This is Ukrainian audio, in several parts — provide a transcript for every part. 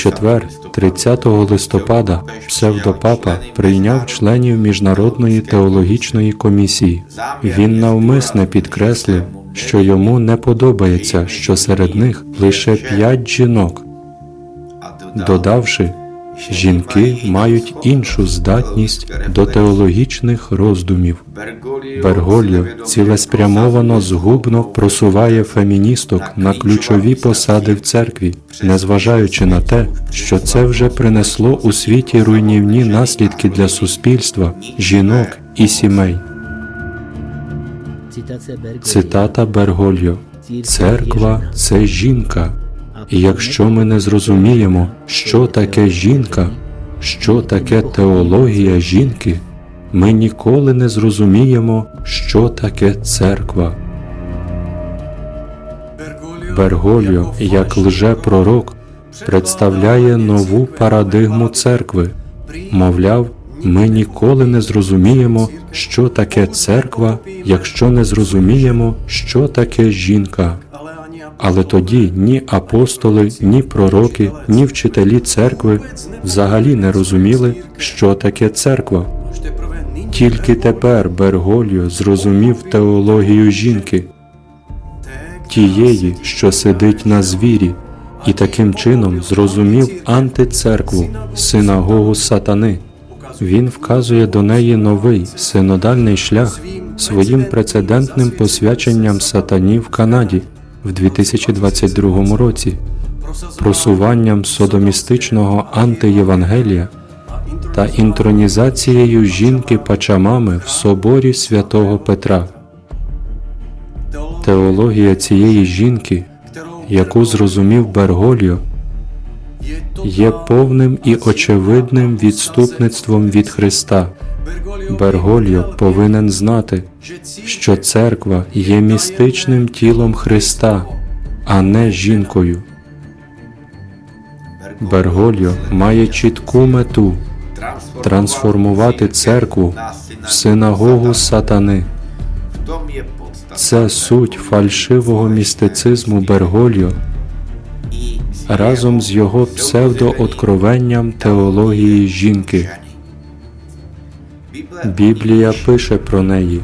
Четвер, 30 листопада, псевдопапа прийняв членів Міжнародної теологічної комісії. Він навмисне підкреслив, що йому не подобається, що серед них лише п'ять жінок, додавши, жінки мають іншу здатність до теологічних роздумів. Бергольо цілеспрямовано згубно просуває феміністок на ключові посади в церкві, незважаючи на те, що це вже принесло у світі руйнівні наслідки для суспільства, жінок і сімей. Цитата Бергольо. Церква це жінка. І якщо ми не зрозуміємо, що таке жінка, що таке теологія жінки, ми ніколи не зрозуміємо, що таке церква. Бергольо, як лже-пророк, представляє нову парадигму церкви. Мовляв, ми ніколи не зрозуміємо, що таке церква, якщо не зрозуміємо, що таке жінка. Але тоді ні апостоли, ні пророки, ні вчителі церкви взагалі не розуміли, що таке церква. Тільки тепер Бергольо зрозумів теологію жінки, тієї, що сидить на звірі, і таким чином зрозумів антицеркву, синагогу сатани. Він вказує до неї новий синодальний шлях своїм прецедентним посвяченням сатані в Канаді в 2022 році, просуванням содомістичного антиєвангелія та інтронізацією жінки Пачамами в соборі святого Петра. Теологія цієї жінки, яку зрозумів Бергольо, є повним і очевидним відступництвом від Христа. Бергольо повинен знати, що церква є містичним тілом Христа, а не жінкою. Бергольо має чітку мету трансформувати церкву в синагогу сатани. Це суть фальшивого містицизму Бергольо разом з його псевдооткровенням теології жінки. Біблія пише про неї.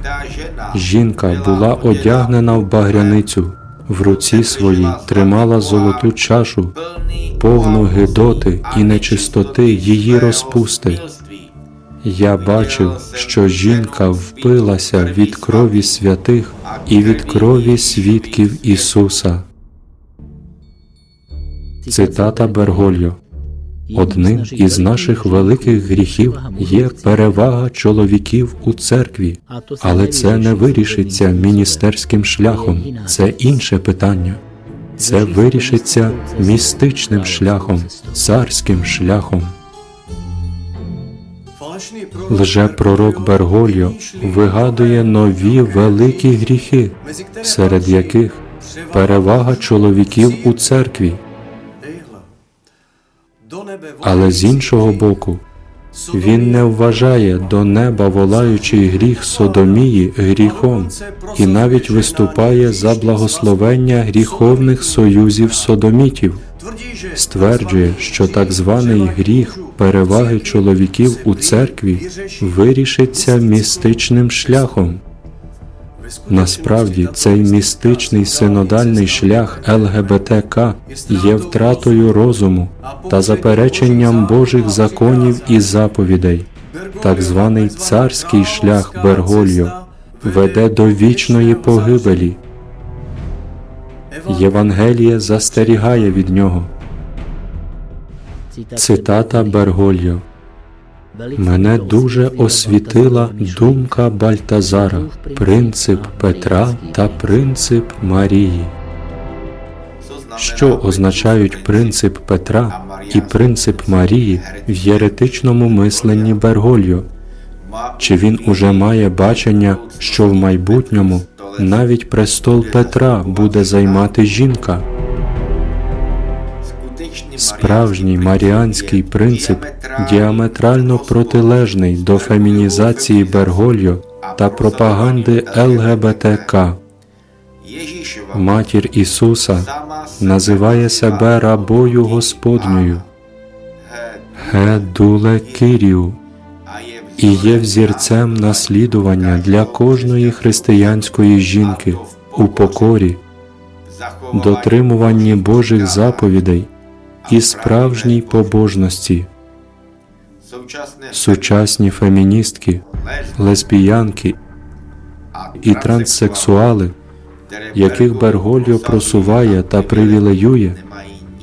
Жінка була одягнена в багряницю, в руці своїй тримала золоту чашу, повну гидоти і нечистоти її розпусти. Я бачив, що жінка впилася від крові святих і від крові свідків Ісуса. Цитата Бергольо. Одним із наших великих гріхів є перевага чоловіків у церкві, але це не вирішиться міністерським шляхом. Це інше питання. Це вирішиться містичним шляхом, царським шляхом. Лже-пророк Бергольо вигадує нові великі гріхи, серед яких перевага чоловіків у церкві. Але з іншого боку, він не вважає до неба волаючий гріх Содомії гріхом і навіть виступає за благословення гріховних союзів содомітів, стверджує, що так званий гріх переваги чоловіків у церкві вирішиться містичним шляхом. Насправді цей містичний синодальний шлях ЛГБТК є втратою розуму та запереченням Божих законів і заповідей. Так званий царський шлях Бергольо веде до вічної погибелі. Євангеліє застерігає від нього. Цитата Бергольо. Мене дуже освітила думка Бальтазара, принцип Петра та принцип Марії. Що означають принцип Петра і принцип Марії в єретичному мисленні Бергольо? Чи він уже має бачення, що в майбутньому навіть престол Петра буде займати жінка? Справжній маріанський принцип діаметрально протилежний до фемінізації Бергольо та пропаганди ЛГБТК. матір Ісуса, називає себе рабою Господньою, Гедуле Кирію, і є взірцем наслідування для кожної християнської жінки у покорі, дотримуванні Божих заповідей і справжній побожності. Сучасні феміністки, лесбіянки і транссексуали, яких Бергольо просуває та привілеює,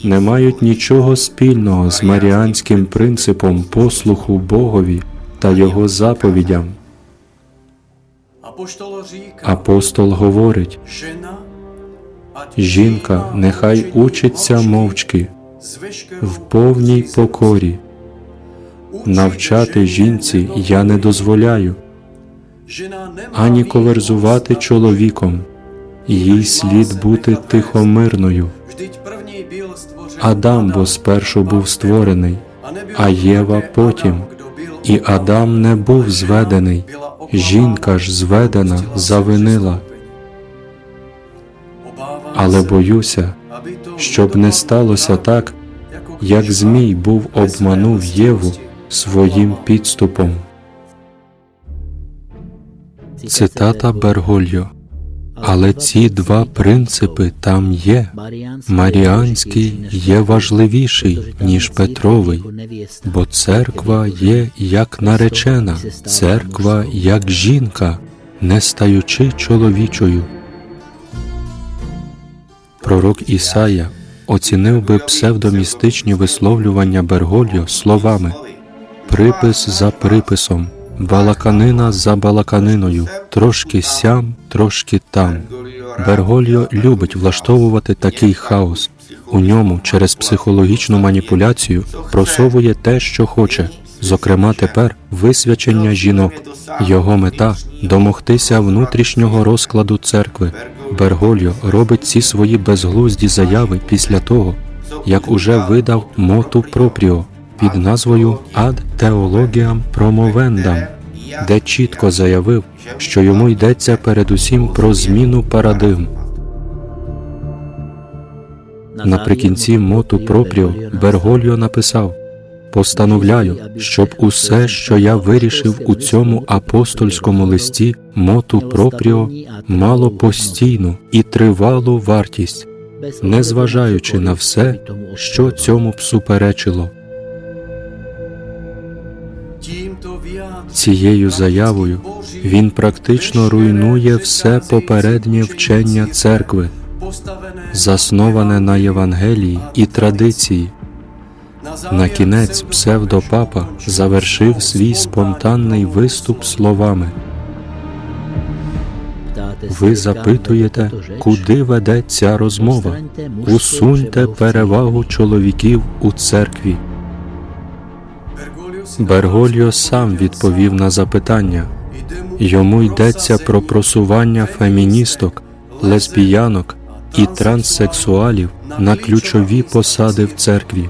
не мають нічого спільного з маріанським принципом послуху Богові та його заповідям. Апостол говорить: жінка нехай учиться мовчки в повній покорі. Навчати жінці я не дозволяю ані коверзувати чоловіком, їй слід бути тихомирною. Адам бо спершу був створений, а Єва потім. І. Адам не був зведений, жінка ж зведена, завинила. Але боюся, щоб не сталося так, як Змій був обманув Єву своїм підступом. Цитата Бергольо. Але ці два принципи там є. Маріанський є важливіший, ніж Петровий, бо церква є як наречена, церква як жінка, не стаючи чоловічою. Пророк Ісая оцінив би псевдомістичні висловлювання Бергольо словами припис за приписом, балаканина за балаканиною, трошки сям, трошки там. Бергольо любить влаштовувати такий хаос. У ньому через психологічну маніпуляцію просовує те, що хоче, зокрема тепер висвячення жінок. Його мета домогтися внутрішнього розкладу церкви. Бергольо робить ці свої безглузді заяви після того, як уже видав моту пропріо під назвою Ad Theologiam Promovendam, де чітко заявив, що йому йдеться передусім про зміну парадигм. Наприкінці моту пропріо Бергольо написав: Постановляю, щоб усе, що я вирішив у цьому апостольському листі моту пропріо, мало постійну і тривалу вартість, незважаючи на все, що цьому б суперечило. Цією заявою він практично руйнує все попереднє вчення церкви, засноване на Євангелії і традиції. На кінець псевдопапа завершив свій спонтанний виступ словами: Ви запитуєте, куди веде ця розмова? Усуньте перевагу чоловіків у церкві. Бергольо сам відповів на запитання. Йому йдеться про просування феміністок, лесбіянок і транссексуалів на ключові посади в церкві.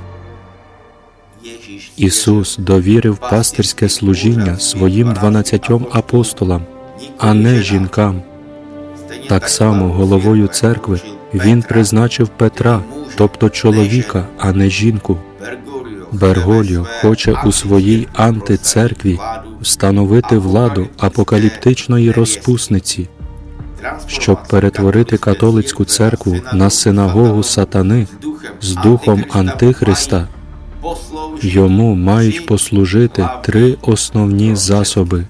Ісус довірив пастирське служіння своїм дванадцятьом апостолам, а не жінкам. Так само головою церкви він призначив Петра, тобто чоловіка, а не жінку. Бергольо хоче у своїй антицеркві встановити владу апокаліптичної розпусниці, щоб перетворити католицьку церкву на синагогу сатани з духом Антихриста. Йому мають послужити три основні засоби.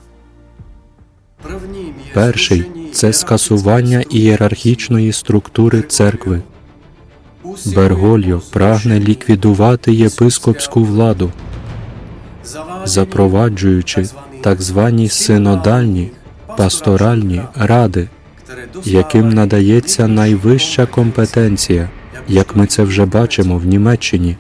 Перший це скасування ієрархічної структури церкви. Бергольо прагне ліквідувати єпископську владу, запроваджуючи так звані синодальні пасторальні ради, яким надається найвища компетенція, як ми це вже бачимо в Німеччині.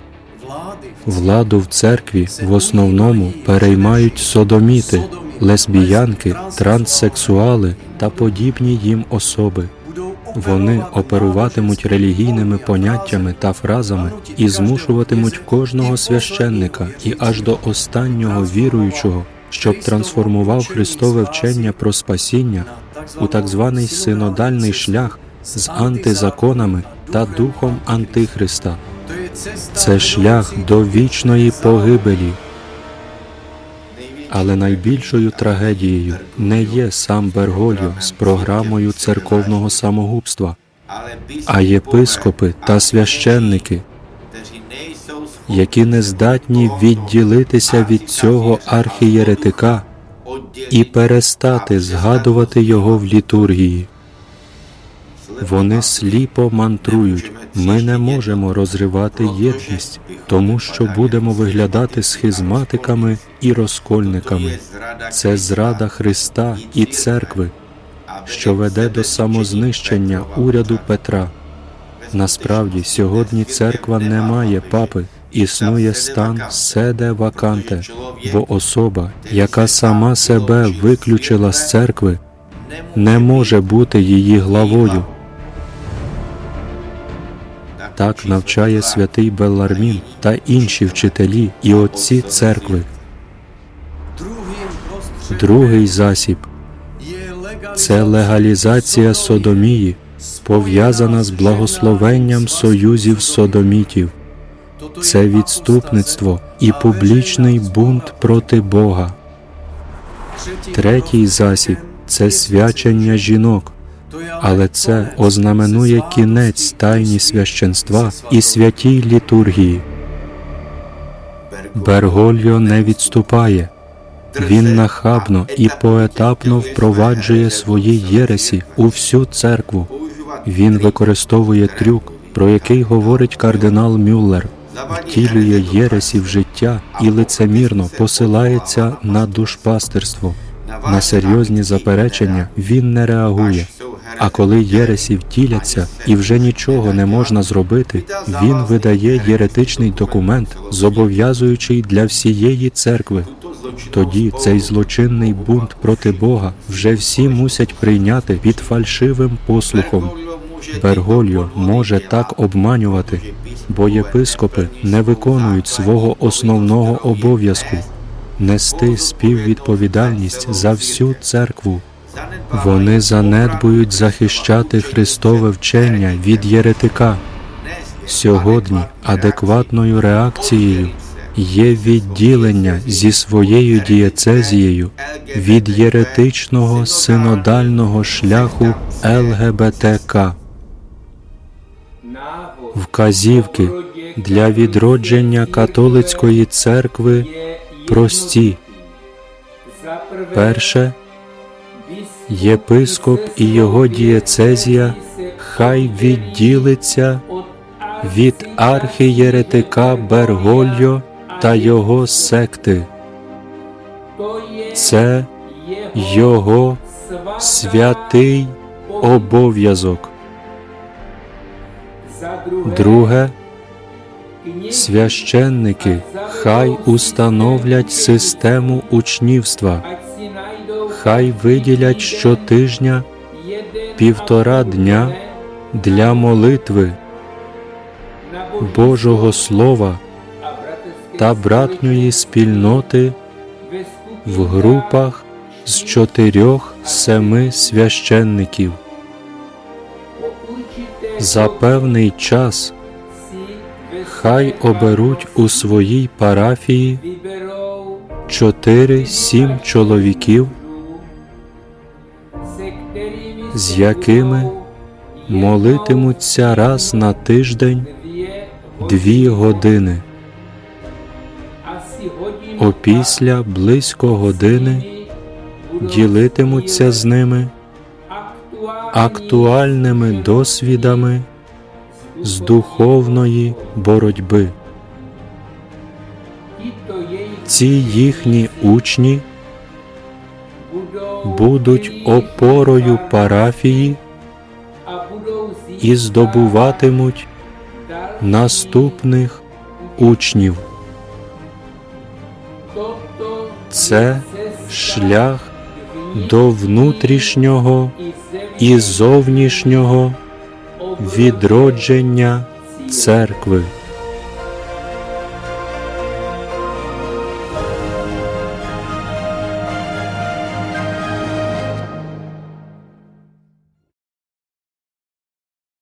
Владу в церкві в основному переймають содоміти, лесбіянки, транссексуали та подібні їм особи. Вони оперуватимуть релігійними поняттями та фразами і змушуватимуть кожного священника і аж до останнього віруючого, щоб трансформував Христове вчення про спасіння у так званий синодальний шлях з антизаконами та духом Антихриста. Це шлях до вічної погибелі. Але найбільшою трагедією не є сам Бергольо з програмою церковного самогубства, а єпископи та священники, які не здатні відділитися від цього архієретика і перестати згадувати його в літургії. Вони сліпо мантрують. Ми не можемо розривати єдність, тому що будемо виглядати схизматиками і розкольниками. Це зрада Христа і церкви, що веде до самознищення уряду Петра. Насправді, сьогодні церква не має папи, існує стан седе ваканте, бо особа, яка сама себе виключила з церкви, не може бути її главою. Так навчає святий Беллармін та інші вчителі і отці церкви. Другий засіб це легалізація содомії, пов'язана з благословенням союзів содомітів. Це відступництво і публічний бунт проти Бога. Третій засіб це свячення жінок, але це ознаменує кінець тайні священства і святій літургії. Бергольо не відступає. Він нахабно і поетапно впроваджує свої єресі у всю церкву. Він використовує трюк, про який говорить кардинал Мюллер, втілює єресі в життя і лицемірно посилається на душпастерство. На серйозні заперечення він не реагує. А коли єресі втіляться і вже нічого не можна зробити, він видає єретичний документ, зобов'язуючий для всієї церкви. Тоді цей злочинний бунт проти Бога вже всі мусять прийняти під фальшивим послухом. Бергольо може так обманювати, бо єпископи не виконують свого основного обов'язку нести співвідповідальність за всю церкву. Вони занедбують захищати Христове вчення від єретика. Сьогодні адекватною реакцією є відділення зі своєю дієцезією від єретичного синодального шляху ЛГБТК. Вказівки для відродження католицької церкви прості. Перше єпископ і його дієцезія хай відділиться від архієретика Бергольо та його секти. Це його святий обов'язок. Друге, священники хай установлять систему учнівства, хай виділять щотижня півтора дня для молитви Божого Слова та братньої спільноти в групах з чотирьох-семи священників. За певний час хай оберуть у своїй парафії чотири-сім чоловіків, з якими молитимуться раз на тиждень дві години. Опісля близько години ділитимуться з ними актуальними досвідами з духовної боротьби. Ці їхні учні будуть опорою парафії і здобуватимуть наступних учнів. Це шлях до внутрішнього і зовнішнього відродження церкви.